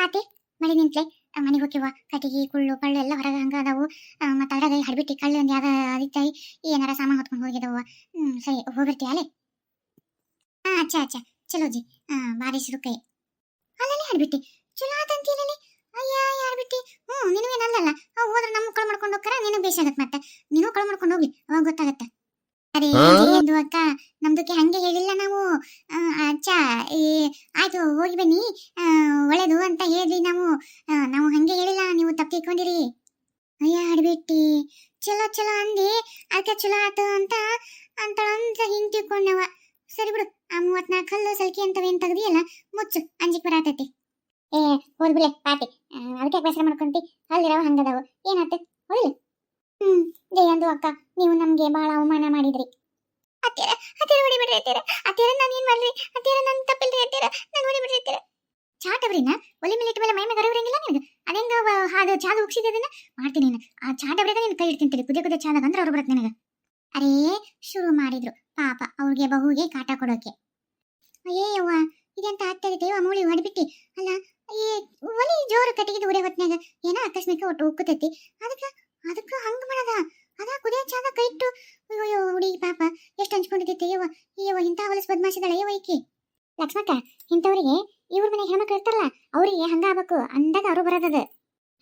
ಪಾತಿ ಮಳೆ ನಿಂತ್ಲೆ ಮನೆಗೆ ಹೋಗಿವ ಕಟ್ಟಿಗೆ ಕುಳ್ಳು ಪಳ್ಳು ಎಲ್ಲ ಹೊರಗೆ ಹಂಗ ಅದಾವು. ಮತ್ತು ಅದ್ರಾಗ ಹಡ್ಬಿಟ್ಟು ಕಳ್ಳು ಒಂದು ಯಾವ್ದು ಅದೈತೈ ಏನಾರ ಸಾಮಾನು ಹೊತ್ಕೊಂಡು ಹೋಗಿದವ ಸರಿ ಹೋಗಿರ್ತೀಯ ಹಾ ಅಚ್ಚ ಅಚ್ಚ ಚಲೋ ಜಿ ಹಾ ಬಾರಿ ಸುರುಕೈ ಅಲ್ಲಲ್ಲಿ ಹಡ್ಬಿಟ್ಟಿ. ಚಲೋ ಆತಂತೀರಲ್ಲಿ ಅಯ್ಯ ಯಾರು ಬಿಟ್ಟಿ ಹ್ಞೂ ನಿನಗೇನಲ್ಲಲ್ಲ ಅವು ಹೋದ್ರೆ ನಮ್ಮ ಕಳು ಮಾಡ್ಕೊಂಡು ಹೋಗ್ತಾರ ನಿನಗೆ ಬೇಸಾಗತ್ತೆ ಮತ್ತೆ. ನೀನು ಕಳು ಮಾಡ್ಕೊಂಡು ಹೋಗ್ಲಿ ಅವಾಗ ಗೊತ್ತಾಗತ್ತೆ. ಅರೆ ಏನು ಅಕ್ಕ ನಮ್ದಕ್ಕೆ ಹಂಗೆ ಹೇಳಿಲ್ಲ ನಾವು. ಅಚ್ಚ ಆಯ್ತು ಹೋಗಿ ಬನ್ನಿ. ಆ, ಒಳ್ಳೇದು ಅಂತ ಹೇಳಿದ್ವಿ ನಾವು ಆ, ನಾವು ಹಂಗೆ ತಿಳ್ಕೊಂಡಿರಿ ಅಯ್ಯ ಹಡ್ಬಿಟ್ಟಿ ಚಲೋ ಚಲೋ ಅಂದಿ. ಅದಕ್ಕೆ ಚಲೋ ಆತು ಅಂತ ಅಂತ ಅಂತ ಹಿಂಗೆ ತಿಳ್ಕೊಂಡವ ಸರಿ ಬಿಡು ಆ ಮೂವತ್ನಾಲ್ಕು ಕಲ್ಲು ಸಲ್ಕಿ ಅಂತವೇನ್ ತೆಗ್ದಿಯಲ್ಲ ಮುಚ್ಚು. ಅಂಜಿಕ್ ಬರತೈತಿ. ಏ ಹೋದ್ ಬಿಳೆ ಪಾಟಿ ಆ, ಅದಕ್ಕೆ ಬೇಸರ ಮಾಡ್ಕೊಂತಿ. ಅಲ್ಲಿರವ ಹಂಗದವು. ಏನಾತ? ಹೊಳ್ಳಿ ಹ್ಮ್ ಜಯಂದು ಅಕ್ಕ. ನೀವು ನಮ್ಗೆ ಬಹಳ ಅವಮಾನ ಮಾಡಿದ್ರಿ. ಅತ್ತೀರ ಅತ್ತೀರ ಹೊಡಿಬಿಡ್ರಿ ಅತ್ತೀರ. ಅತ್ತೀರ ನಾನು ಏನ್ ಮಾಡ್ಲಿ? ಅತ್ತೀರ ನನ್ ತಪ್ಪಿಲ್ರಿ ಅತ್ತೀರ. ನಾನು ಹೊಡಿಬಿಡ್ರಿ ಅತ್ತೀರ. ಚಾಟಬ್ರಿನ ಒಲೆ ಮೇಲೆ ಇಟ್ಟ ಮೇಲೆ ಮೈ ಮೇಲೆ ಗರವರಂಗಿಲ್ಲ ನಿನಗೆ? ಅದೇಂಗ ಅದು ಚಾದ ಅದನ್ನ? ಮಾಡ್ತೀನಿ ನೀನು. ಆ ಚಾಟಬ್ರಿಗ ನೀನು ಕೈ ಇಡ್ತೀನಿ ತಿಳಿ ಕುದೇ ಕುದೇ ಚಾದಾಗ ಅಂದ್ರೆ ಅವ್ರು ಬರುತ್ತೆ ನಿನಗೆ. ಅರೇ, ಶುರು ಮಾಡಿದ್ರು. ಪಾಪ, ಅವ್ರಿಗೆ ಬಹುಗೆ ಕಾಟ ಕೊಡೋಕೆ. ಅಯ್ಯವ್ವ ಇದೆಂತ ಆಗ್ತದೆ ದೇವ ಮೂಳಿ ಹೊಡಿಬಿಟ್ಟಿ. ಅಲ್ಲ ಈ ಒಲಿ ಜೋರು ಕಟ್ಟಿಗೆ ಉರೆ ಹೊತ್ನಾಗ ಏನೋ ಆಕಸ್ಮಿಕ ಒಟ್ಟು ಉಕ್ಕುತೈತಿ. ಅದಕ್ಕ ಹಂಗ ಮಾಡದ ಅದ ಕುದಿಯ ಚಾದ ಕೈ ಇಟ್ಟು ಅಯ್ಯೋ ಹುಡುಗಿ ಪಾಪ ಎಷ್ಟು ಹಂಚ್ಕೊಂಡಿದ್ದೈತೆ ಯವ್ವ ಅಯ್ಯವ್ವ ಇಂಥ ಹೊಲಸು ಬದ್ಮಾಸಿದಳ ಯವ್ವ ಈಕಿ ಲಕ್ಷ್ಮಕ್ಕ ಇಂಥವ್ರಿಗೆ ಇವ್ರ ಮನೆ ಹೆಣ್ಮಕ್ಳು ಇರ್ತಾರಲ್ಲ ಹಂಗ ಆಗಬೇಕು ಅಂದಾಗ ಅವರು ಬರೋದದ.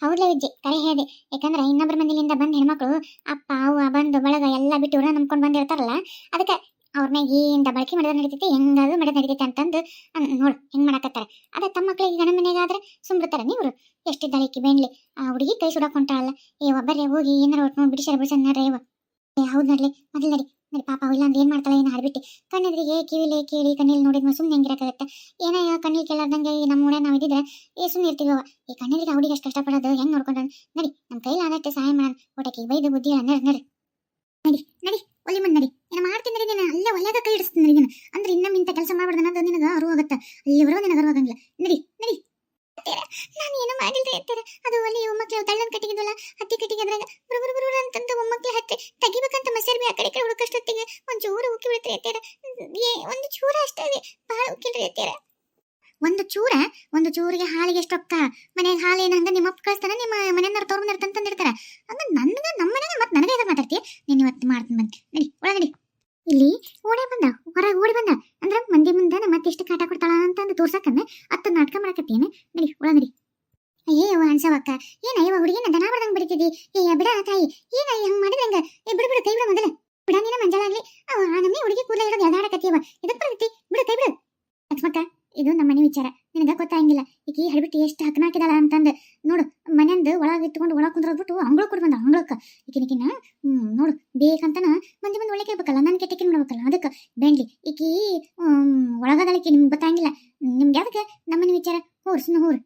ಹೌದ್ಲೇ ವಿಜ್ಜಿ ಕರೆ ಹೇಳಿದೆ. ಯಾಕಂದ್ರೆ ಇನ್ನೊಬ್ಬರ ಮನೆಯಿಂದ ಬಂದ ಹೆಣ್ಮಕ್ಳು, ಅಪ್ಪ, ಅವ್ವ, ಬಂದು, ಬಳಗ ಎಲ್ಲ ಬಿಟ್ಟು ಇವ್ರನ್ನ ನಂಬ್ಕೊಂಡು ಬಂದಿರ್ತಾರಲ್ಲ, ಅದಕ್ಕೆ ಅವ್ರ ಮ್ಯಾಗ ಏನ್ ಬಳಕೆ ಮಾಡಿದ್ರೆ ನಡೀತೈತಿ, ಹೆಂಗಾದ್ರು ಮಾಡಿದ್ರೆ ನಡೀತೈತಿ ಅಂತಂದು ನೋಡು, ಹೆಂಗ್ ಮಾಡಕತ್ತಾರೆ. ಅದ ತಮ್ಮ ಮಕ್ಳಿಗೆ ಗಣ ಮನೆಗಾದ್ರೆ ಸುಮ್ಬಿಡ್ತಾರೆ ನೀವ್ರು. ಎಷ್ಟಿದ್ದಾಳೆ ಈಕಿ ಬೆಂಡ್ಲಿ? ಆ ಹುಡುಗಿ ಕೈ ಸುಡಕ್ ಹೊಂಟಾಳಲ್ಲ. ಏ ಒಬ್ಬರೇ ಹೋಗಿ ಏನಾರ ಒಟ್ಟು ನೋಡಿ ಬಿಡಿಸ್ಯಾರ ಬಿಡಿಸ ನಡ್ರಿ ಏವ ಏ, ಹೌದು ನಡ್ಲಿ, ಮೊದಲು ನಡಿ ಪಾಪ ಇಲ್ಲ ಅಂದ್ರೆ ಏನ್ ಮಾಡ್ತಾಳೆ? ಏನು ಹಾಡ್ಬಿಟ್ಟು? ಕಣ್ಣೆದ್ರಿಗೆ ಕಿವಿಲೆ ಕೇಳಿ ಕಣ್ಣಲ್ಲಿ ನೋಡಿದ್ಮೇಲೆ ಸುಮ್ಮನೆ ಹೆಂಗಿರಕ್ಕಾಗತ್ತೆ ಏನೋ ಕಣ್ಣಿಗೆ ಕೇಳಾರ್ದಂಗೆ ನಮ್ಮ ಊರೇ ನಾವು ಇದ್ದಿದ್ರೆ, ಏ ಸುಮ್ಮನೆ ಇರ್ತೀವವ ಈ ಕಣ್ಣೆದ್ರಿಗೆ ಹುಡುಗಿ ಅಷ್ಟು ಕಷ್ಟಪಡೋದು? ಹೆಂಗ್ ನೋಡ್ಕೊಂಡು ನಡಿ ನಮ್ಮ ಕೈಲಿ ಆದಷ್ಟು ಸಹಾಯ ಮಾಡೋಣ. ಊಟಕ್ಕೆ ಬೈದು ಬುದ್ಧಿ ನಡಿ ನಡಿ. ನಡಿ ನಡಿ, ಒಲಿ ಮುಂದೆ ನಡಿ. ಏನು ಮಾಡ್ತೀನಿ ನೀನು? ಅಲ್ಲೇ ಒಲೆಗ ಕೈ ಇಡಿಸ್ತೀನಿ ನಡಿ ನೀನು. ಅಂದ್ರೆ ಇನ್ನೊಮ್ಮೆ ಇಂಥ ಕೆಲಸ ಮಾಡ್ಬಾರ್ದು ಅನ್ನೋದು ನಿನಗೆ ಅರಿವು ಆಗುತ್ತೆ. ಅಲ್ಲಿವರೆಗೂ ನಿನಗೆ ಅರಿವು ಆಗಂಗಿಲ್ಲ. ನಡಿ ನಡಿ. ನಾನು ಏನು ಮಾಡಿಲ್ರಿ ಅತ್ತೀರ ಅದು ಒಲಿ ಮಕ್ಕಳು ತಳ್ಳನ್ ಕಟ್ಟಿಗಿದ್ವಲ್ಲ ಹತ್ತಿ ಕಟ್ಟಿಗೆ ಅದ್ರಾಗ ಬರು ಬರು ಬರು ಅಂತಂದು ಒಮ್ಮಕ್ಳು ಹತ್ತಿ ತೆಗಿಬೇಕಂತ ಮಸೇರ್ ಬಿ ಆ ಕಡೆ ಈ ಕಡೆ ಹುಡುಕಷ್ಟೊತ್ತಿಗೆ ಒಂದು ಚೂರು ಉಕ್ಕಿ ಬಿಡ್ತೀರಿ ಅತ್ತೀರ ಏ ಒಂದು ಚೂರ ಅಷ್ಟೇ ಇದೆ ಭಾಳ ಉಕ್ಕಿಲ್ರಿ ಅತ್ತೀರ ಒಂದು ಚೂರ ಒಂದು ಚೂರಿಗೆ ಹಾಲಿಗೆ ಎಷ್ಟು ರೊಕ್ಕ ಮನೆಗೆ ಹಾಲು ಏನು ಹಂಗ ನಿಮ್ಮ ಅಪ್ಪ ಕಳಿಸ್ತಾನೆ? ನಿಮ್ಮ ಮನೆಯವ್ರ ತೋರ್ ಮನೆ ತಂದಿರ್ತಾರೆ ಹಂಗ ನನ್ಗೆ ನಮ್ಮ ಮನೆಗೆ ಮತ್ತೆ ನನಗೆ ಎದುರು ಮಾತಾಡ್ತೀಯ ನೀನು ಇವತ್ತು ಮಾಡ್ತೀನಿ ಬಂದು. ನಡಿ ಒಳ ಇಲ್ಲಿ ಓಡೇ ಬಂದ, ಹೊರಗೆ ಓಡಿ ಬಂದ. ಅಂದ್ರೆ ಮಂದಿ ಮುಂದೆ ನಮ್ಮ ಮತ್ತೆ ಎಷ್ಟು ಕಾಟ ಕೊಡ್ತಾಳ ಅಂತಂದು ತೋರ್ಸಕ್ಕಂದೆ ಅತ್ತ ನಾಟಕ ಮಾಡಕತ್ತೀನಿ. ನಡಿ ಒಳ ನಡಿ. ಅಯ್ಯೋ ಅನ್ಸವಕ್ಕ ಏನ ಇವ ಹುಡುಗಿನ ದನ ಬಡ್ದಂಗ್ ಬಿಡ್ತಿದ್ದಿ ಏ ಬಿಡ ತಾಯಿ. ಏನ ಹಂಗ್ ಮಾಡಿದ್ರೆ ಹಂಗ? ಏ ಬಿಡು ಬಿಡು, ಕೈ ಬಿಡು ಮೊದಲ. ಬಿಡ, ನೀನ ಮಂಜಳಾಗ್ಲಿ. ಅವ ನಮ್ಮಿ ಹುಡುಗಿ ಕೂದಲ ಹಿಡಿದು ಎದಾಡಕತ್ತೀವ ಇದಕ್ ಬರ್ತೈತಿ ಬಿಡು, ಕೈ ಬಿಡು. ಲಕ್ಷ್ಮಕ್ಕ ಇದು ನಮ್ಮ ಮನೆ ವಿಚಾರ. ನಿನಗ ಗೊತ್ತಾಗಿಲ್ಲ ಈಕಿ ಹಡ್ಬಿಟ್ಟು ಎಷ್ಟು ಹಕ್ಕನ ಹಾಕಿದಾಳ ಅಂತಂದು. ನೋಡು, ಮನೆಯಿಂದ ಒಳಗೆ ಇಟ್ಕೊಂಡು ಒಳಗೆ ಕುಂದ್ರದ್ಬಿಟ್ಟು ಅಂಗಳ ಕೊಡ್ ಬಂದ ಅಂಗಳಕ್ಕ ಈಕಿನಿಕಿನ ನೋಡು, ಬೇಕಂತನ ಮಂದಿ ಮಂದಿ ಒಳಗೆ ಇರ್ಬೇಕಲ್ಲ ನನ್ನ ಕೆಟ್ಟಕ್ಕೆ ಮಾಡ್ಬೇಕಲ್ಲ ಅದಕ್ಕೆ. ಬೆಂಡ್ಲಿ, ಈಕಿ ಒಳಗದಳಕಿ ನಿಮ್ಗೆ ಗೊತ್ತಾಗಿಲ್ಲ ನಿಮ್ಗೆ ಯಾವ್ದಕ್ಕೆ? ನಮ್ಮನೆ ವಿಚಾರ. ಹೋರ್ ಸುಮ್ಮನೆ ಹೋರ್.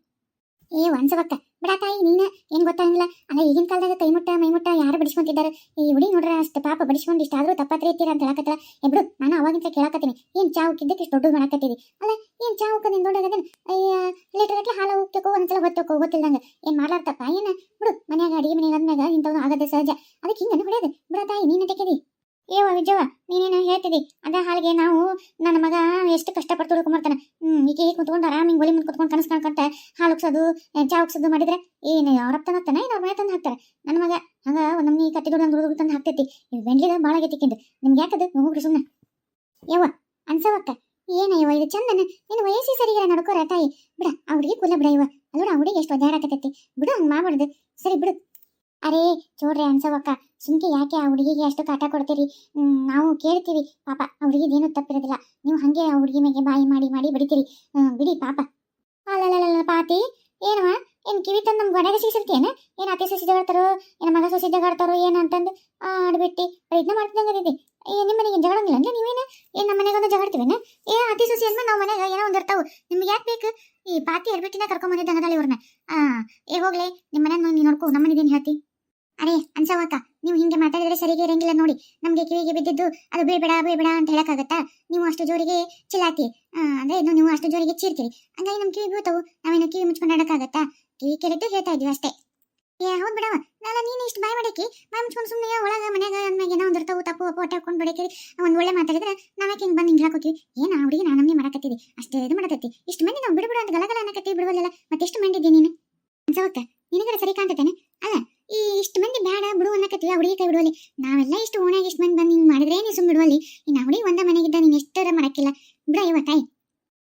ಏ ಒಂದ್ಸವಕ್ಕ ಬಿಡ ತಾಯಿ, ನೀನ ಏನ್ ಗೊತ್ತಾಗಿಲ್ಲ ಅಲ್ಲ, ಈಗಿನ ಕಾಲದಾಗ ಕೈ ಮುಟ್ಟ, ಮೈ ಮುಟ್ಟ ಯಾರು ಬಡಿಸ್ಕೊಂತಿದ್ದಾರೆ? ಈ ಹುಡಿ ನೋಡ್ರ, ಅಷ್ಟು ಪಾಪ ಬಡಿಸ್ಕೊಂಡು ಇಷ್ಟಾದ್ರೂ ತಪ್ಪತ್ರಿ ಇರ್ತೀರ ಅಂತ ಹೇಳಕತ್ತಲ್ಲ. ಎ ಬಿಡು, ನಾನು ಅವಾಗಿಂತ ಕೇಳಕತ್ತೀನಿ. ಏನ್ ಚಾ ಉಕ್ಕಿದ್ದಕ್ಕೆ ಇಷ್ಟು ದೊಡ್ಡ ಮಾಡಕತ್ತೀವಿ ಅಲ್ಲ, ಏನ್ ಚಾ ಉಕ್ಕ ನಿನ್ ಅಯ್ಯ, ಲೀಟರ್ ಗಟ್ಲೆ ಹಾಲು ಉಕ್ತಕ್ಕೋ ಒಂದ್ಸಲ ಹೊತ್ತಕ್ಕೋ ಗೊತ್ತಿಲ್ಲಂಗ ಏನ್ ಮಾಡ್ಲಾರ್ತಪ್ಪ ಏನ? ಬಿಡು, ಮನ್ಯಾಗ, ಅಡಿಗೆ ಮನೆಯಾಗ ಆದ್ಮ್ಯಾಗ ಇಂಥವ್ನು ಆಗದೆ ಸಹಜ. ಅದಕ್ಕೆ ಹಿಂಗನ್ನು ಹೊಡೆಯೋದು. ಬಿಡ ತಾಯಿ, ನೀನ ತೆಗೆದಿ ಏವ ವಿಜಯವ ನೀನೇನು ಹೇಳ್ತಿದ್ದಿ ಅದ ಹಾಲಿಗೆ ನಾವು ನನ್ನ ಮಗ ಎಷ್ಟು ಕಷ್ಟಪಟ್ಟು ಹುಡ್ಕೊಂಬರ್ತಾನೆ ಹ್ಮ್ ಈಗ ಕುತ್ಕೊಂಡು ಆರಾಮಿಂಗ್ ಒಲಿ ಮುಂದೆ ಕುತ್ಕೊಂಡು ಕನಸು ಹಾಲು ಉಕ್ಸೋದು ಚಾ ಉಕ್ಸೋದು ಮಾಡಿದ್ರೆ ಏನು ಅವ್ರಪ್ಪ ಹಾಕ್ತಾನೆ? ಏನು ಅವ್ರ ತಂದು ಹಾಕ್ತಾರೆ? ನನ್ನ ಮಗ, ಹಂಗ ಒಂದೊಮ್ಮೆ ಈ ಕಟ್ಟಿ ದುಡ್ಡು ದುಡ್ಡು ತಂದು ಹಾಕ್ತೈತಿ. ಇದು ಬೆಂಡ್ಲಿದ ಭಾಳ ಆಗೈತಿಕ್ಕಿಂದು ನಿಮ್ಗೆ ಯಾಕದು ಹೋಗ್ರಿ ಸುಮ್ಮನೆ ಯವ್ವ ಅನ್ಸವಕ್ಕ ಏನ ಇದು ಚಂದನ? ನಿನ್ನ ವಯಸ್ಸಿ ಸರಿಗಿರ ನಡ್ಕೋರ ತಾಯಿ. ಬಿಡ ಹುಡುಗಿ ಕುಲ ಬಿಡ ಇವ ಅಲ್ಲೋಡ ಹುಡುಗಿ ಎಷ್ಟು ಒದ್ದಾಡಕತ್ತೈತಿ ಬಿಡು, ಹಂಗ್ ಮಾಡ್ಬಾರ್ದು. ಸರಿ ಬಿಡು. ಅರೇ ಚೋಡ್ರಿ ಅನ್ಸವಕ್ಕ. ಸುಮ್ಕೆ ಯಾಕೆ? ಆ ಹುಡುಗಿಗೆ ಅಷ್ಟು ಕಾಟ ಕೊಡ್ತೀರಿ? ನಾವು ಕೇಳ್ತೀವಿ. ಪಾಪ, ಆ ಹುಡುಗಿದೇನು ತಪ್ಪಿರೋದಿಲ್ಲ. ನೀವು ಹಂಗೆ ಆ ಹುಡುಗಿ ಮೇಲೆ ಬಾಯಿ ಮಾಡಿ ಮಾಡಿ ಬಡಿತೀರಿ. ಬಿಡಿ, ಪಾಪ. ಅಲ್ಲ ಪಾತಿ. ಏನವ ಏನ್ ಕಿವಿ ತಂದು ನಮ್ಗೆ ಒಡೆಗೆ ಸಿಗ್ಸಿರ್ತೇನೆ ಏನ್ ಅತ್ತೆ ಸೊಸಿ ಜಗಾಡ್ತಾರೋ ಏನ್ ಮಗ ಸೊಸಿ ಜಗಾಡ್ತಾರೋ ಏನ್ ಅಂತಂದು? ಆಡ್ಬಿಟ್ಟು. ಪ್ರಯತ್ನ ಇದೆ ಏನ್ ನಿಮ್ಮ ಮನೆಗೆ ಜಗಳಂಗಿಲ್ಲ ಅಂದ್ರೆ ನೀವೇನ? ಏನ್ ನಮ್ಮ ಮನೆಗೆ ಒಂದು ಏ ಅತಿ ಸೊಸಿ ಅಂದ್ಮೇಲೆ ನಾವು ಮನೆಗೆ ಏನೋ ಒಂದು ಇರ್ತಾವು ನಿಮ್ಗೆ ಯಾಕೆ ಬೇಕು? ಈ ಪಾತಿ ಎರ್ಬಿಟ್ಟಿನ ಕರ್ಕೊಂಡ್ ಬಂದಿದ್ದಂಗದಲ್ಲ ಇವ್ರನ್ನ. ಏ, ಹೋಗ್ಲಿ. ನಿಮ್ಮ ಮನೆ ನೀ ನೋಡ್ಕೋ. ನಮ್ಮ ಹೇಳ್ತಿ? ಅರೇ ಅನ್ಸವಾಕ ನೀವು ಹಿಂಗೆ ಮಾತಾಡಿದ್ರೆ ಸರಿಗೆ ಇರಂಗಿಲ್ಲ ನೋಡಿ. ನಮ್ಗೆ ಕಿವಿಗೆ ಬಿದ್ದಿದ್ದು ಅದು ಬೇಡ ಬೀಳ್ಬೇಡ ಅಂತ ಹೇಳಕ್ಕಾಗತ್ತಾ? ನೀವು ಅಷ್ಟು ಜೋರಿಗೆ ಚಿಲ್ಲಾತಿ ಆ, ಅಂದ್ರೆ ಇನ್ನು ನೀವು ಅಷ್ಟು ಜೋರಿಗೆ ಚೀರ್ತೀರಿ. ಹಂಗಾಗಿ ನಮ್ ಕಿವಿ ಬೀಳ್ತಾವು. ನಾವೇನು ಕಿವಿ ಮುಚ್ಕೊಂಡು ಆಡಕ್ಕಾಗತ್ತಾ? ಕಿವಿ ಕೆರೆದು ಹೇಳ್ತಾ ಇದೀವಿ ಅಷ್ಟೇ. ಏ ಹೌದ್ ಬಿಡವ. ನಾಳೆ ನೀನು ಇಷ್ಟು ಬಾಯ್ ಮಾಡಕ್ಕೆ? ಬಾಯ್ ಮುಚ್ಕೊಂಡು ಸುಮ್ಮನೆ ಒಳಗ ಮನ್ಯಾಗ ಅಂದ್ಮೇಗೆ ಏನೋ ಒಂದು ತಪ್ಪು ಅಪ್ಪು ಹೊಟ್ಟೆ ಹಾಕೊಂಡು ಬಡಕೆ ಒಂದು ಒಳ್ಳೆ ಮಾತಾಡಿದ್ರೆ ನಾವೇಕೆ ಹಿಂಗೆ ಬಂದು ಹಿಂಗೆ ಹಾಕೋತೀವಿ? ಏನ ಹುಡುಗಿ ನಾನು ನಮ್ಮನೆ ಅಷ್ಟೇ ಇದು ಮಾಡಕತ್ತಿ. ಇಷ್ಟು ಮಂದಿ ನಾವು ಬಿಡ್ಬಿಡು ಅಂತ ಗಲಗಲ ಅನ್ನಕತ್ತಿ ಬಿಡುವಲ್ಲ ಮತ್ತೆ ಎಷ್ಟು ಮಂದಿ ನೀನು ಅನ್ಸವಕ್ಕ ನಿನಗಡೆ ಸರಿ ಕಾಣ್ತೇನೆ ಅಲ್ಲ ಈ ಇಷ್ಟು ಮಂದಿ ಬೇಡ ಬಿಡು ಅನ್ನಕತ್ತೀವಿ ಹುಡುಗಿ ಕೈ ಬಿಡುವಲ್ಲಿ ನಾವೆಲ್ಲ ಇಷ್ಟು ಓಣಾಗಿ ಇಷ್ಟು ಮಂದಿ ಬಂದು ಹಿಂಗೆ ಮಾಡಿದ್ರೆ ನೀ ಸುಮ್ಮನೆ ಬಿಡುವಲ್ಲಿ ಇನ್ನು ಹುಡುಗಿ ಒಂದ ಮನೆಗಿದ್ದ, ನೀನು ಎಷ್ಟರ ಮಾಡಕ್ಕಿಲ್ಲ. ಬಿಡ ಇವ ತಾಯಿ.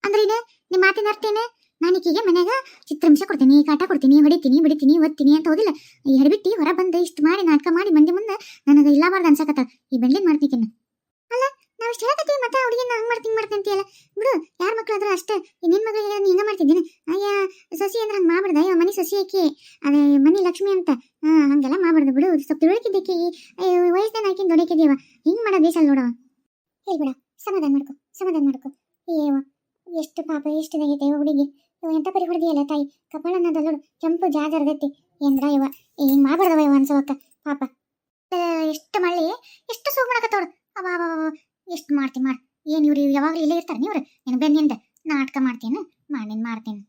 ಅಂದ್ರೆ ನಿಮ್ಮ ಮಾತಿನ ಅರ್ಥ ಏನು? ನಾನು ಈಗ ಮನ್ಯಾಗ ಚಿತ್ರಾಂಶ ಕೊಡ್ತೀನಿ, ಕಾಟ ಕೊಡ್ತೀನಿ, ಹೊಡಿತೀನಿ, ಬಿಡಿತೀನಿ ಒತ್ತೀನಿ ಅಂತ ಹೋದಿಲ್ಲ. ಈ ಬಿಟ್ಟು ಹೊರ ಬಂದು ಇಷ್ಟು ಮಾಡಿ ನಾಟಕ ಮಾಡಿ ಮಂದಿ ಮುಂದೆ ನನಗೆ ಇಲ್ಲಬಾರ್ದು ಅನ್ಸಕತ್ತ ಈ ಬೆಳ್ಳಿದ್ ಮಾಡ್ತೀನಿ ಇಷ್ಟು ಹೇಳಕತ್ತೀವಿ ಮತ್ತೆ ಹುಡುಗಿನ ಹಂಗೆ ಮಾಡ್ತೀನಿ ಮಾಡ್ತೀನಿ ಅಂತೀಯಲ್ಲ. ಬಿಡು ಯಾರ ಮಕ್ಳು ಆದ್ರೂ ಅಷ್ಟೇ. ನಿನ್ನ ನಿನ್ ಮಗಳಿಗೆ ನೀ ಹಿಂಗ ಮಾಡ್ತಿದ್ದೀನಿ. ಅಯ್ಯ ಸಸಿ ಅಂದ್ರೆ ಹಂಗೆ ಮಾಡ್ಬಿಡ್ದ? ಅಯ್ಯೋ ಮನಿ ಸಸಿ ಆಕಿ. ಅದೇ ಮನಿ ಲಕ್ಷ್ಮಿ ಅಂತ. ಹಾ ಹಂಗೆಲ್ಲ ಮಾಡ್ಬಾರ್ದು ಬಿಡು. ಸ್ವಲ್ಪ ತಿಳುವಳಿಕಿದ್ದಕ್ಕೆ ಅಯ್ಯೋ ವಯಸ್ಸಿನ ಹಾಕಿ ದೊಡಕಿದ್ದೀವ ಹಿಂಗ್ ಮಾಡೋ ಬೇಸಲ್ ನೋಡವ ಹೇಳ್ಬಿಡ ಸಮಾಧಾನ ಮಾಡ್ಕೊ ಸಮಾಧಾನ ಮಾಡ್ಕೊ. ಏವ ಎಷ್ಟು ಪಾಪ ಎಷ್ಟು ಇದಾಗೈತೆ ಹುಡುಗಿ. ಇವ ಎಂತ ಪರಿ ಹೊಡೆದಿಯಲ್ಲ ತಾಯಿ? ಕಪಾಳ ಅನ್ನೋದಲ್ಲೋಡು ಕೆಂಪು ಜಾಜರ್ಗತ್ತಿ ಏನ್ರ ಇವ ಹಿಂಗ್ ಮಾಡ್ಬಾರ್ದವ ಇವ ಅನ್ಸವಕ್ಕ. ಪಾಪ. ಎಷ್ಟು ಮಳ್ಳಿ ಎಷ್ಟು ಸೋಗ್ ಅವ ಅವ, ಎಷ್ಟು ಮಾಡ್ತಿ ಮಾಡ್. ಏನ್ ಇವ್ರು ಯಾವಾಗ್ಲೂ ಇಲ್ಲೇ ಇರ್ತಾರೆ ನೀವ್ರು? ಬೆನ್ ಬೆನ್ನಿಂದ ನಾಟಕ ಮಾಡ್ತೀನಿ ಮಾಡಿ ಮಾಡ್ತೀನಿ.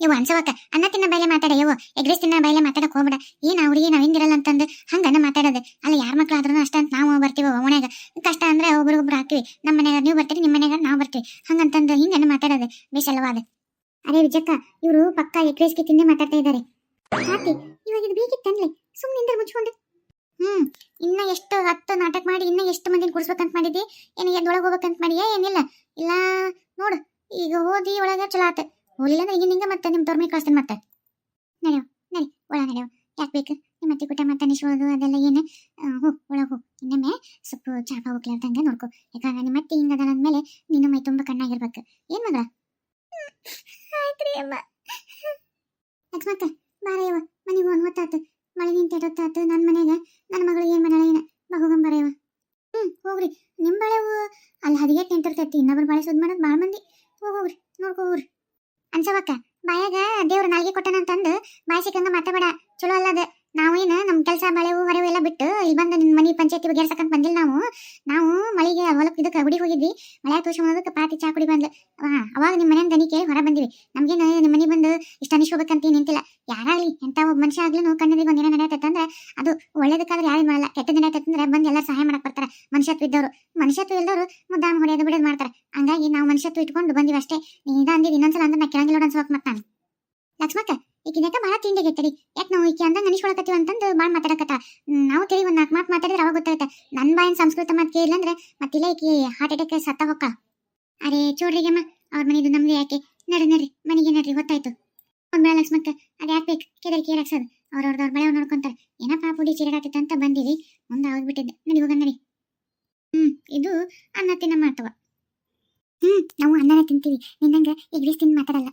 ಇವು ಅನ್ಸವಕ್ಕ, ಅನ್ನ ತಿನ್ನ ಬೈಲೆ ಮಾತಾಡ ಇವು ಎಗ್ರೆಸ್ ತಿನ್ನ ಬೈಲೆ ಮಾತಾಡಕ್ ಹೋಗ್ಬೇಡ. ಏನ್ ಅವ್ರಿಗೆ ನಾವ್ ಹಿಂಗಿರಲ್ಲ ಅಂತಂದು ಹಂಗನ ಮಾತಾಡೋದು. ಅಲ್ಲ ಯಾರ ಮಕ್ಳಾದ್ರು ಅಷ್ಟ ಅಂತ ನಾವು ಬರ್ತೀವಿ ಮನ್ಯಾಗ. ಕಷ್ಟ ಅಂದ್ರೆ ಒಬ್ರಿಗೊಬ್ರು ಹಾಕ್ತಿವಿ. ನಮ್ಮ ಮನ್ಯಾಗ ನೀವು ಬರ್ತೀರಿ ನಿಮ್ಮ ಮನ್ಯಾಗ ನಾವು ಬರ್ತೀವಿ. ಹಂಗಂತಂದು ಹಿಂಗ ಮಾತಾಡೋದು. ವಿಶಾಲವಾದ. ಅರೆ ವಿಜಕ್ಕ, ಇವರು ಪಕ್ಕ ಎಗ್ರೆಸ್ಗೆ ತಿಂದೆ ಮಾತಾಡ್ತಾ ಇದ್ದಾರೆ ಹಾಕಿ ಇವಾಗ ಇದು ಬೇಕಿತ್ತನ್ಲಿ? ಸುಮ್ಮನೆ ಮುಚ್ಕೊಂಡು ಹ್ಮ್ ಇನ್ನ ಎಷ್ಟು ಹತ್ತು ನಾಟಕ ಮಾಡಿ ಇನ್ನ ಎಷ್ಟು ಮಂದಿನ ಕುಡಿಸ್ಬೇಕಂತ ಮಾಡಿದಿ? ಏನು ಎದ್ದೊಳಗೆ ಹೋಗ್ಬೇಕಂತ ಮಾಡಿಯಾ? ಏನಿಲ್ಲ. ಇಲ್ಲ ನೋಡು ಈಗ ಓದಿ ಒಳಗ ಚಲೋ ಆತ. ಹೋಲಿಲ್ಲ ಅಂದ್ರೆ ಈಗ ನಿಂಗ ಮತ್ತೆ ನಿಮ್ಮ ತೋರ್ಮಿ ಕಳಿಸ್ತೀನಿ ಮತ್ತೆ. ನಡೆಯೋ ನಡಿ ಒಳ ನಡೆಯೋ. ಯಾಕೆ ಬೇಕು? ನಿಮ್ಮ ಅತ್ತಿ ಕೂಟ ಮತ್ತೆ ಅನಿಸ್ಬೋದು ಅದೆಲ್ಲ ಏನು? ಹೋ ಒಳಗೆ ಹೋ. ಇನ್ನೊಮ್ಮೆ ಸ್ವಲ್ಪ ಚಾಪ ಹೋಗ್ಲಾರ್ದಂಗೆ ನೋಡ್ಕೊ. ಯಾಕಂದ್ರೆ ನಿಮ್ಮ ಅತ್ತಿ ಹಿಂಗದ ಅಂದ್ಮೇಲೆ ನೀನು ಮೈ ತುಂಬ ಕಣ್ಣಾಗಿರ್ಬೇಕು. ಏನ್ ಮಗಳ? ಆಯ್ತ್ರಿ ಅಮ್ಮ. ಲಕ್ಷ್ಮಕ್ಕ ಬಾರಯ್ಯವ ಮನೆಗೆ ಒಂದು ಹೊತ್ತಾತು ಮಳೆ ನಿಂತ ಹೊತ್ತಾತು ನನ್ನ ಮನೆಗೆ ನನ್ನ ಮಗಳು ಏನ್ ಮಾಡಲ್ಲ ಏನ? ಬಾ ಹೋಗಂಬಾರ ಹ್ಮ್, ಹೋಗ್ರಿ. ನಿಮ್ಮ ಬಾಳೆವು ಅಲ್ಲಿ ಹದಿಗೆಟ್ ನಿಂತಿರ್ತೈತಿ. ಇನ್ನೊಬ್ರು ಬಾಳೆ ಸುದ್ ಮಾಡೋದು ಭಾಳ ಮಂದಿ. ಹೋಗ್ ಹೋಗ್ರಿ, ನೋಡ್ಕೊ ಹೋಗ್ರಿ. ಅನ್ಸವಕ್ಕ ಬಾಯಾಗ ದೇವ್ರ ನಾಲ್ಗೆ ಕೊಟ್ಟನಂತಂದು ಬಾಯಿ ಸಿಕ್ಕಂಗ ಮಾತಾಡ ಚಲೋ ಅಲ್ಲದ ನಾವೇನ ನಮ್ಮ ಕೆಲಸ ಮಳೆ ಹೊರವು ಎಲ್ಲ ಬಿಟ್ಟು ಇಲ್ಲಿ ಬಂದು ನಿಮ್ಮ ಮನೆ ಪಂಚಾಯತಿ ಬಗೆಹರ್ಸಕಂತ ಬಂದಿಲ್ಲ ನಾವು. ನಾವು ಮಳಿಗೆ ಹೊಲಕ್ಕೆ ಇದಕ್ಕೆ ಗುಡಿ ಹೋಗಿದ್ವಿ. ಮಳೆ ತೋರ್ಸ್ಕೊಂಡೋದಕ್ಕೆ ಪಾತಿ ಚಾ ಕುಡಿ ಬಂದ್ಲು. ಅವಾಗ ನಿಮ್ಮ ಮನೆ ದನಿ ಕೇಳಿ ಹೊರ ಬಂದಿವಿ. ನಮ್ಗೇನು ನಿಮ್ಮ ಮನೆ ಬಂದು ಇಷ್ಟ ಅನಿಸ್ಕೋಬೇಕಂತ ನಿಂತಿಲ್ಲ. ಯಾರಾಗ್ಲಿ ಎಂತ ಒಬ್ಬ ಮನುಷ್ಯ ಆಗ್ಲೂ ಕಣ್ಣಿಗೆ ಒಂದಿನ ನಡೆಯತ್ತಂದ್ರೆ ಅದು ಒಳ್ಳೇದಕ್ಕಾದ್ರೆ ಯಾರು ಮಾಡಲ್ಲ. ಕೆಟ್ಟದ ನಡೆಯತ್ತಂದ್ರೆ ಬಂದು ಎಲ್ಲ ಸಹಾಯ ಮಾಡಕ್ ಬರ್ತಾರೆ. ಮನುಷ್ಯತ್ವ ಇದ್ದವರು. ಮನುಷ್ಯತ್ವ ಇಲ್ದವರು ಮುದ್ದಾಮ ಹೊಡೆಯೋದು ಬಿಡೋದು ಮಾಡ್ತಾರೆ. ಹಂಗಾಗಿ ನಾವು ಮನುಷ್ಯತ್ವ ಇಟ್ಕೊಂಡು ಬಂದಿವಿ ಅಷ್ಟೇ ನೀ ಇದ ಅಂದಿದ್ದು ಇನ್ನೊಂದ್ಸಲ ಅಂದ್ರೆ ನಾ ಕೆಳಗಿಲ್ಲ ಅನ್ಸ್ಬೇಕು ಮತ್ತೆ ನಾನು ಲಕ್ಷ್ಮಕ್ಕ ಈಕಿನ್ಯಾಕ ತಿಂಡಿ ಗೆತ್ತಡಿ ಯಾಕೆ ನಾವು ಈಕೆ ಅಂದಂಗೆ ಅನಿಸ್ಕೊಳಕತ್ತೀವಿ ಅಂತಂದು ಭಾಳ ಮಾತಾಡಕತ್ತ? ನಾವು ತಿಳಿ ಒಂದು ನಾಲ್ಕು ಮಾತು ಮಾತಾಡಿದ್ರೆ ಅವಾಗ ಗೊತ್ತಾಗತ್ತೆ. ನನ್ನ ಬಾಯಿನ ಸಂಸ್ಕೃತ ಮಾತು ಕೇಳಿಲ್ಲ ಅಂದ್ರೆ ಮತ್ತಿಲ್ಲ ಈಕೆ ಹಾರ್ಟ್ ಅಟ್ಯಾಕ್ ಸತ್ತ ಹೊಕ್ಕ ಅರೇ ಚೋಡ್ರಿಗೆಮ್ಮ ಅವ್ರ ಮನೆದು ನಮ್ದು ಯಾಕೆ? ನಡ್ರಿ ನಡ್ರಿ, ಮನೆಗೆ ನಡ್ರಿ, ಗೊತ್ತಾಯ್ತು. ಒಂದ್ ಬೇಡ ಲಕ್ಷ್ಮಕ್ಕ, ಅದು ಯಾಕೆ ಬೇಕು? ಕೇಳಿ ಅವ್ರವ್ರದ್ದು ಅವ್ರ ಬಳೆ ನೋಡ್ಕೊಂತಾರೆ ಏನಪ್ಪ ಪುಡಿ ಹುಡಿ ಅಂತ ಬಂದಿದ್ವಿ ಮುಂದೆ ಆಗ್ಬಿಟ್ಟಿದ್ದೆ ನಡಿ ಹೋಗ ನಡಿ. ಹ್ಮ್, ಇದು ಅನ್ನ ತಿನ್ನ ಮಾತವ ಹ್ಮ್, ನಾವು ಅನ್ನನ ತಿಂತೀವಿ. ನಿನ್ನಂಗ ಎಗ್ರಿಸ್ ತಿಂದು ಮಾತಾಡಲ್ಲ.